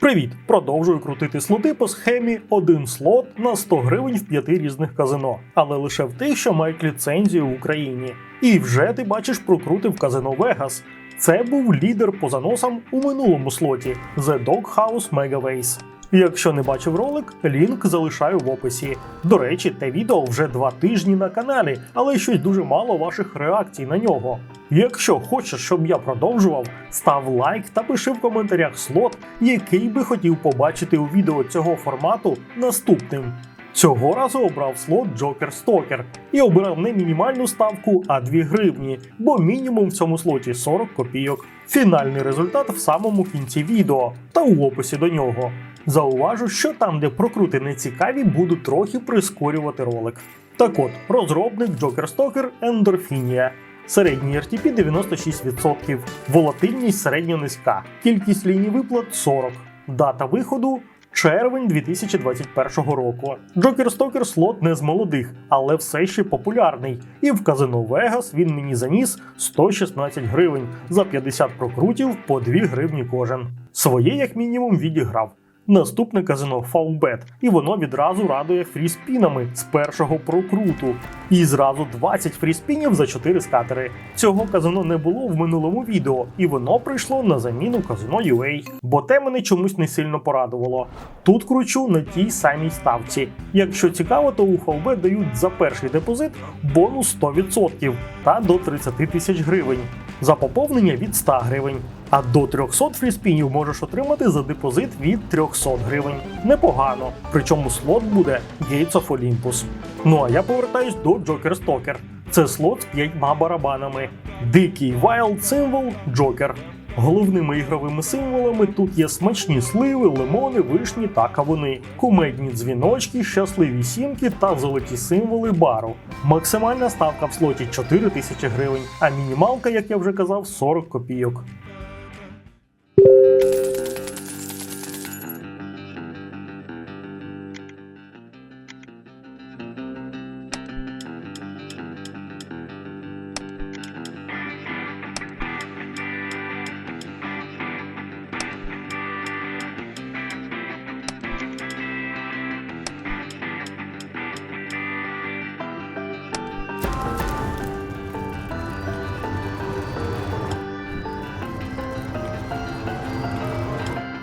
Привіт! Продовжую крутити слоти по схемі один слот на 100 гривень в п'яти різних казино, але лише в тих, що мають ліцензію в Україні. І вже ти бачиш прокрутив казино Вегас. Це був лідер по заносам у минулому слоті The Doghouse Megaways. Якщо не бачив ролик, лінк залишаю в описі. До речі, те відео вже два тижні на каналі, але щось дуже мало ваших реакцій на нього. Якщо хочеш, щоб я продовжував, став лайк та пиши в коментарях слот, який би хотів побачити у відео цього формату наступним. Цього разу обрав слот Джокер Стокер і обирав не мінімальну ставку, а 2 гривні, бо мінімум в цьому слоті 40 копійок. Фінальний результат в самому кінці відео та у описі до нього. Зауважу, що там, де прокрути нецікаві, буду трохи прискорювати ролик. Так от, розробник Joker Stalker Endorphinia. Середній RTP 96%, волатильність середньо низька, кількість ліній виплат 40, дата виходу червень 2021 року. Joker Stalker слот не з молодих, але все ще популярний. І в казино Vegas він мені заніс 116 гривень за 50 прокрутів по 2 гривні кожен. Своє як мінімум відіграв. Наступне казино Фаубет, і воно відразу радує фріспінами з першого прокруту. І зразу 20 фріспінів за 4 скатери. Цього казино не було в минулому відео, і воно прийшло на заміну казино UA. Бо те мене чомусь не сильно порадувало. Тут кручу на тій самій ставці. Якщо цікаво, то у Фаубет дають за перший депозит бонус 100% та до 30 тисяч гривень. За поповнення від 100 гривень. А до 300 фріспінів можеш отримати за депозит від 300 гривень. Непогано. Причому слот буде Gates of Olympus. Ну а я повертаюсь до Joker Stalker. Це слот з п'ятьма барабанами. Дикий Wild символ Joker. Головними ігровими символами тут є смачні сливи, лимони, вишні та кавуни, кумедні дзвіночки, щасливі сімки та золоті символи бару. Максимальна ставка в слоті 4 тисячі гривень, а мінімалка, як я вже казав, 40 копійок.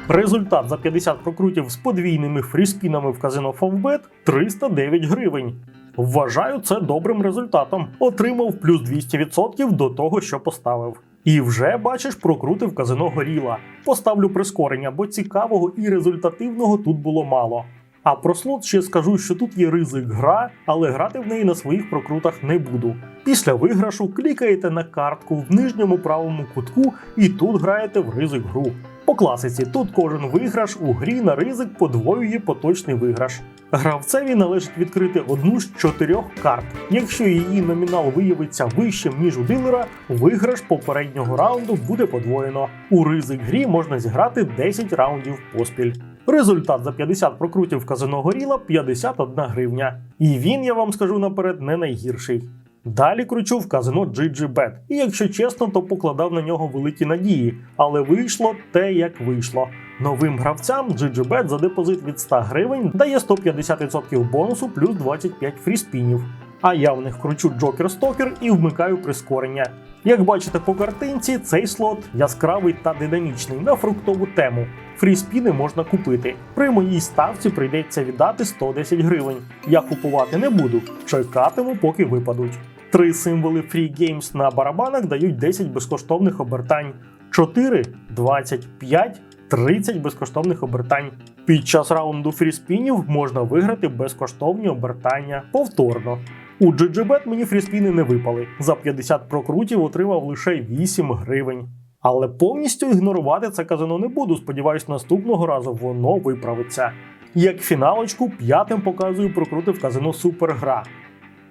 Результат за 50 прокрутів з подвійними фріспінами в казино Фавбет 309 гривень. Вважаю це добрим результатом. Отримав плюс 200% до того, що поставив. І вже бачиш, прокрутив казино горіла. Поставлю прискорення, бо цікавого і результативного тут було мало. А про слот ще скажу, що тут є ризик гра, але грати в неї на своїх прокрутах не буду. Після виграшу клікаєте на картку в нижньому правому кутку і тут граєте в ризик гру. По класиці тут кожен виграш у грі на ризик подвоює поточний виграш. Гравцеві належить відкрити одну з чотирьох карт. Якщо її номінал виявиться вищим ніж у дилера, виграш попереднього раунду буде подвоєно. У ризик грі можна зіграти 10 раундів поспіль. Результат за 50 прокрутів казино горіла 51 гривня. І він, я вам скажу наперед, не найгірший. Далі кручу в казино GGBet. І якщо чесно, то покладав на нього великі надії, але вийшло те, як вийшло. Новим гравцям GGBet за депозит від 100 гривень дає 150% бонусу плюс 25 фріспінів. А я в них кручу Джокер Стокер і вмикаю прискорення. Як бачите по картинці, цей слот яскравий та динамічний на фруктову тему. Фріспіни можна купити. При моїй ставці прийдеться віддати 110 гривень. Я купувати не буду, чекатиму, поки випадуть. Три символи Free Games на барабанах дають 10 безкоштовних обертань, 4 25, 30 безкоштовних обертань. Під час раунду фріспінів можна виграти безкоштовні обертання повторно. У GGBet мені фріспіни не випали. За 50 прокрутів отримав лише 8 гривень. Але повністю ігнорувати це казино не буду. Сподіваюсь, наступного разу воно виправиться. Як фіналочку, п'ятим показую прокрути в казино Супергра.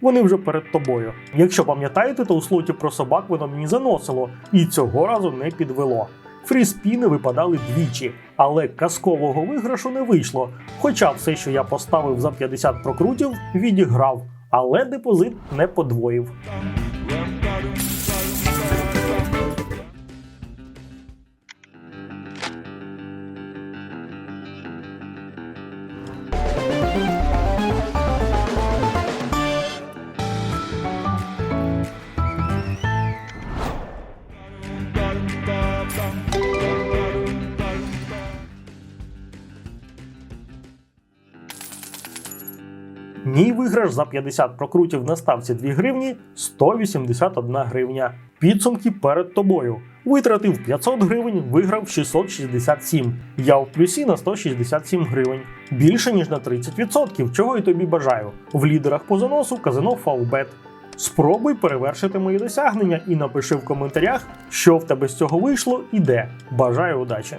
Вони вже перед тобою. Якщо пам'ятаєте, то у слоті про собак воно мені заносило, і цього разу не підвело. Фріспіни випадали двічі, але казкового виграшу не вийшло. Хоча все, що я поставив за 50 прокрутів, відіграв, але депозит не подвоїв. Мій виграш за 50 прокрутів на ставці 2 гривні 181 гривня. Підсумки перед тобою. Витратив 500 гривень, виграв 667. Я в плюсі на 167 гривень. Більше ніж на 30%, чого і тобі бажаю. В лідерах по заносу казино Фавбет. Спробуй перевершити мої досягнення і напиши в коментарях, що в тебе з цього вийшло і де. Бажаю удачі!